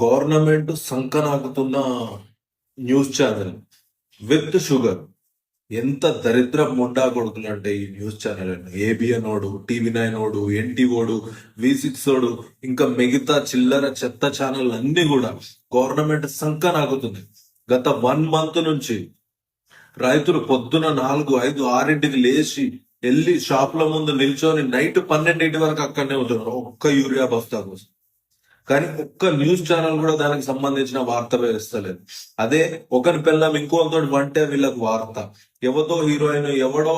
Government సంకనాకుతున్న news channel with sugar. ఎంత దరిద్ర ముండా కొడుకులు అంటే ఈ న్యూస్ ఛానల్ ఏబిఎన్ ఓడు టీవీ నైన్ ఓడు ఎన్టీఓడు వి సిక్స్ ఓడు ఇంకా మిగతా చిల్లర చెత్త ఛానల్ అన్ని కూడా గవర్నమెంట్ సంకనాగుతుంది గత వన్ మంత్ నుంచి రైతులు పొద్దున నాలుగు ఐదు ఆరింటికి లేచి వెళ్ళి షాపుల ముందు నిల్చొని నైట్ పన్నెండింటి వరకు అక్కడనే ఉంటున్నారు. ఒక్క యూరియా బస్తా కోసం కానీ ఒక్క న్యూస్ ఛానల్ కూడా దానికి సంబంధించిన వార్త వేస్తలేదు. అదే ఒకరి పిల్లం ఇంకోతో వంటే వీళ్ళకి వార్త. ఎవతో హీరోయిన్ ఎవడో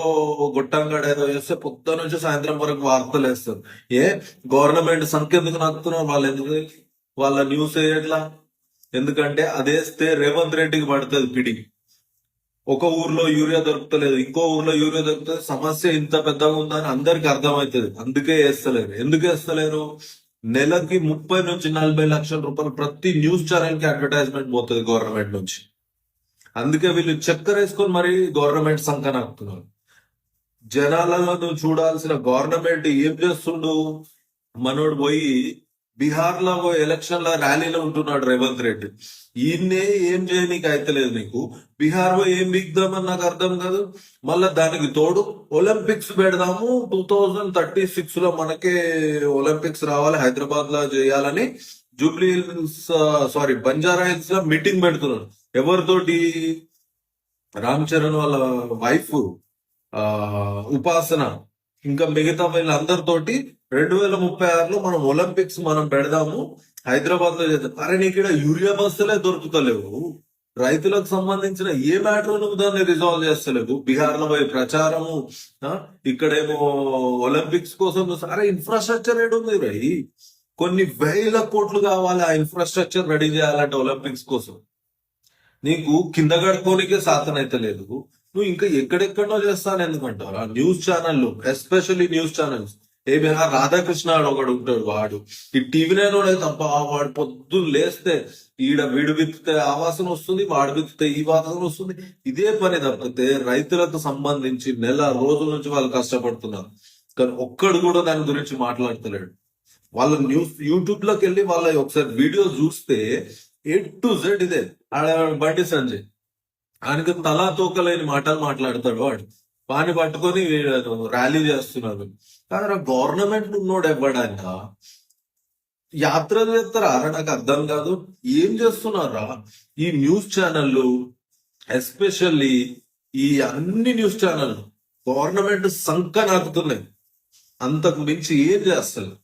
గొట్టంగాడు ఏదో వేస్తే పొద్దు నుంచి సాయంత్రం వరకు వార్తలు వేస్తారు. ఏ? గవర్నమెంట్ సంఖ్య ఎందుకు నక్కుతున్నారు వాళ్ళు ఎందుకు వాళ్ళ న్యూస్ ఎట్లా ఎందుకంటే అదేస్తే రేవంత్ రెడ్డికి పడుతుంది పిడి. ఒక ఊర్లో యూరియా దొరుకుతలేదు ఇంకో ఊర్లో యూరియా దొరుకుతుంది సమస్య ఇంత పెద్దగా ఉందని అందరికి అర్థమవుతుంది. అందుకే వేస్తలేరు. ఎందుకు వేస్తలేరు? నెలకి ముప్పై నుంచి నలభై లక్షల రూపాయలు ప్రతి న్యూస్ ఛానల్కి అడ్వర్టైజ్మెంట్ పోతుంది గవర్నమెంట్ నుంచి. అందుకే వీళ్ళు చక్కెర వేసుకొని మరి గవర్నమెంట్ సంకనాకుతున్నారు. జనాలలో నువ్వు చూడాల్సిన గవర్నమెంట్ ఏం చేస్తుండు? మనోడు పోయి బీహార్లో ఎలక్షన్లో ర్యాలీలో ఉంటున్నాడు రేవంత్ రెడ్డి. ఈయన్నే ఏం చేయనీకి అయితలేదు నీకు? బీహార్లో ఏం బిగ్దామని నాకు అర్థం కాదు. మళ్ళా దానికి తోడు ఒలింపిక్స్ పెడదాము. టూ థౌజండ్ థర్టీ సిక్స్లో మనకే ఒలింపిక్స్ రావాలి హైదరాబాద్లో చేయాలని జూబ్లీ హిల్స్ సారీ బంజారా హిల్స్లో మీటింగ్ పెడుతున్నారు ఎవరితోటి? రామ్ చరణ్ వాళ్ళ వైఫ్ ఆ ఉపాసన. ఇంకా మిగతా వీళ్ళందరితోటి రెండు వేల ముప్పై ఆరులో మనం ఒలింపిక్స్ మనం పెడదాము. హైదరాబాద్లో చేద్దాం. అరే నీకు ఇక్కడ యూరియా బస్సులే దొరుకుతలేవు. రైతులకు సంబంధించిన ఏ మ్యాటర్ నువ్వు దాన్ని రిజాల్వ్ చేస్తలేవు? బీహార్లో పోయి ప్రచారము ఇక్కడేమో ఒలింపిక్స్ కోసం అరే ఇన్ఫ్రాస్ట్రక్చర్ ఏడుంది రై. కొన్ని వేల కోట్లు కావాలి ఆ ఇన్ఫ్రాస్ట్రక్చర్ రెడీ చేయాలంటే ఒలింపిక్స్ కోసం. నీకు కింద గడుకోనికే సాధన అయితే లేదు. నువ్వు ఇంకా ఎక్కడెక్కడో చేస్తాను ఎందుకంటారు ఆ న్యూస్ ఛానళ్ళు ఎస్పెషల్లీ న్యూస్ ఛానల్స్. ఏమైనా రాధాకృష్ణ అని ఒకడు ఉంటాడు వాడు. ఈ టీవీ నైన్ తప్ప వాడు పొద్దున్న లేస్తే ఈడ వీడు విత్తితే ఆ వాసన వస్తుంది వాడు విత్తితే ఈ వాసన వస్తుంది. ఇదే పని తప్పితే రైతులకు సంబంధించి నెల రోజుల నుంచి వాళ్ళు కష్టపడుతున్నారు. కానీ ఒక్కడు కూడా దాని గురించి మాట్లాడతలేడు. వాళ్ళ న్యూస్ యూట్యూబ్లోకి వెళ్ళి వాళ్ళ ఒకసారి వీడియో చూస్తే ఏ టు జెడ్ ఇదే. ఆడ బండి సంజయ్. ఆయనకు తలా తూకలేని మాటలు మాట్లాడతాడు వాడు. వాని పట్టుకొని ర్యాలీ చేస్తున్నారు కానీ గవర్నమెంట్ ఉన్నోడు ఇవ్వడానిక యాత్రలు చేస్తారా? అరే నాకు అర్థం కాదు. ఏం చేస్తున్నారా? ఈ న్యూస్ ఛానళ్ళు ఎస్పెషల్లీ ఈ అన్ని న్యూస్ ఛానళ్ళు గవర్నమెంట్ సంక నాకుతున్నాయి అంతకు మించి ఏం చేస్తారు